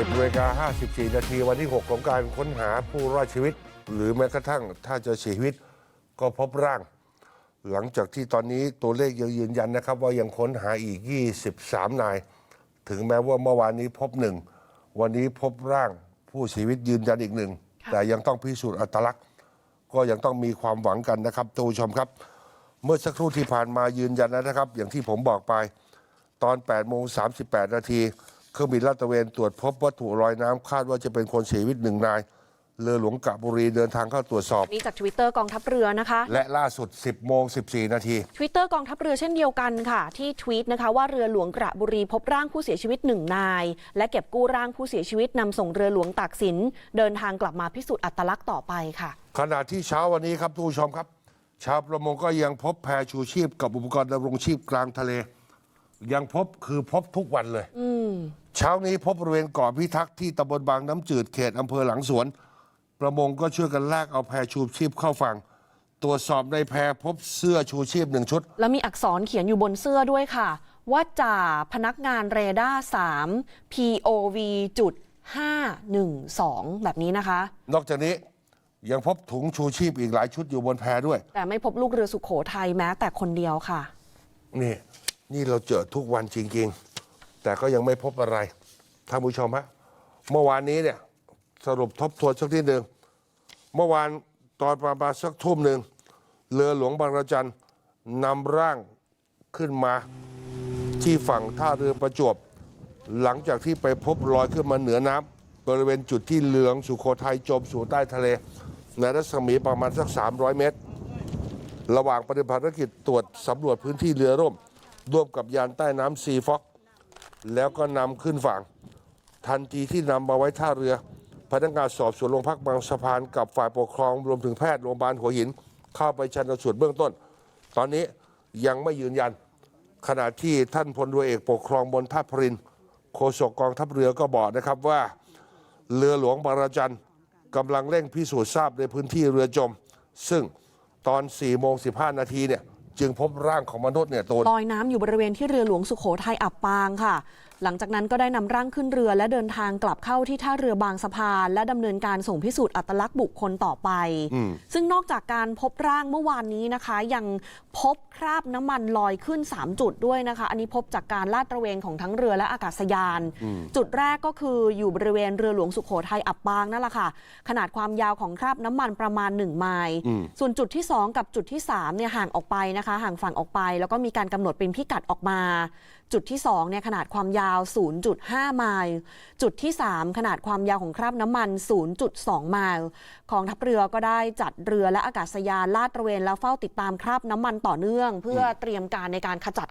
10นาฬิกา54 นาทีวันที่ 6 ของการค้นหาผู้รอดชีวิต หรือแม้กระทั่งถ้าจะเสียชีวิตก็พบร่าง หลังจากที่ตอนนี้ตัวเลขยังยืนยันนะครับ ว่ายังค้นหาอีก 23 นาย ถึงแม้ว่าเมื่อวานนี้พบหนึ่งวันนี้พบร่างผู้เสียชีวิตยืนยันอีกหนึ่งแต่ยังต้องพิสูจน์อัตลักษณ์ ก็ยังต้องมีความหวังกันนะครับท่านผู้ชมครับ เมื่อสักครู่ที่ผ่านมายืนยันแล้วนะครับ อย่างที่ผมบอกไปตอน8โมง38 นาที เครื่องบินลาดตระเวนตรวจพบวัตถุลอยน้ำคาดว่าจะเป็นคนเสียชีวิตหนึ่งนาย เรือหลวงกระบุรีเดินทางเข้าตรวจสอบ นี่จากทวิตเตอร์กองทัพเรือนะคะ และล่าสุด 10โมง14 นาที ทวิตเตอร์กองทัพเรือเช่นเดียวกันค่ะ ที่ทวีตนะคะว่าเรือหลวงกระบุรีพบร่างผู้เสียชีวิตหนึ่งนาย และเก็บกู้ร่างผู้เสียชีวิตนำส่งเรือหลวงตากสิน เดินทางกลับมาพิสูจน์อัตลักษณ์ต่อไปค่ะ ขณะที่เช้าวันนี้ครับทุกผู้ชมครับ ชาวประมงก็ยังพบแพชูชีพกับอุปกรณ์ดำรงชีพกลางทะเล ยังพบคือพบทุกวันเลย เช้านี้พบบริเวณเกาะพิทักษ์ที่ตำบลบางน้ำจืดเขตอำเภอหลังสวน ประมงก็ช่วยกันลากเอาแพชูชีพเข้าฝั่งตรวจสอบในแพพบเสื้อชูชีพหนึ่งชุด แล้วมีอักษรเขียนอยู่บนเสื้อด้วยค่ะ ว่าจ่าพนักงานเรดาร์3 POV จุด512 แบบนี้นะคะ นอกจากนี้ยังพบถุงชูชีพอีกหลายชุดอยู่บนแพด้วย แต่ไม่พบลูกเรือสุขโขทัยแม้แต่คนเดียวค่ะ นี่ นี่เราเจอทุกวันจริง ๆ แต่ก็ยังไม่พบอะไรท่านผู้ชมฮะเมื่อวานนี้เนี่ยสรุปทบทวนสักทีหนึ่งเมื่อวานตอนประมาณสักทุ่มหนึ่งเรือหลวงบางระจันนำร่างขึ้นมาที่ฝั่งท่าเรือประจวบ หลังจากที่ไปพบลอยขึ้นมาเหนือน้ำบริเวณจุดที่เรืองสุโขทัยจมสู่ใต้ทะเลในรัศมีประมาณสัก 300 เมตร ระหว่างปฏิบัติภารกิจตรวจสำรวจพื้นที่เรือร่ม ร่วมกับยานใต้น้ำซีฟ็อก แล้วก็นำขึ้นฝั่ง ทันทีที่นำมาไว้ท่าเรือ พนักงานสอบสวนโรงพักบางสะพานกับฝ่ายปกครองรวมถึงแพทย์โรงพยาบาลหัวหิน เข้าไปชันสูตรเบื้องต้น ตอนนี้ยังไม่ยืนยัน ขณะที่ท่านพลเรือเอกปกครองบนท่าพรินโฆษกกองทัพเรือก็บอกนะครับว่าเรือหลวงบางระจันกำลังเร่งพิสูจน์ทราบในพื้นที่เรือจม ซึ่งตอน4โมง15 นาทีเนี่ย จึงพบร่างของมนุษย์เนี่ยตูน ลอยน้ำอยู่บริเวณที่เรือหลวงสุโขทัยอับปางค่ะ หลังจากนั้นก็ได้นำร่างขึ้นเรือและเดินทางกลับเข้าที่ท่าเรือบางสะพาน และดำเนินการส่งพิสูจน์อัตลักษณ์บุคคลต่อไป ซึ่งนอกจากการพบร่างเมื่อวานนี้นะคะ ยังพบคราบน้ำมันลอยขึ้น 3 จุดด้วยนะคะ อันนี้พบจากการลาดตระเวนของทั้งเรือและอากาศยาน จุดแรกก็คืออยู่บริเวณเรือหลวงสุโขทัยอับปางนั่นแหละค่ะ ขนาดความยาวของคราบน้ำมันประมาณ 1 ไมล์ ส่วนจุดที่ 2 กับจุดที่3เนี่ยห่างออกไปนะคะ ห่างฝั่งออกไป แล้วก็มีการกำหนดเป็นพิกัดออกมา จุดที่ 2 เนี่ยขนาดความยาว 0.5 ไมล์ จุดที่ 3 ขนาดความยาวของคราบน้ำมัน 0.2 ไมล์กองทัพเรือก็ได้จัดเรือและอากาศยานลาดตระเวนแล้วเฝ้าติดตามคราบน้ำมันต่อเนื่อง เพื่อเตรียมการในการขจัด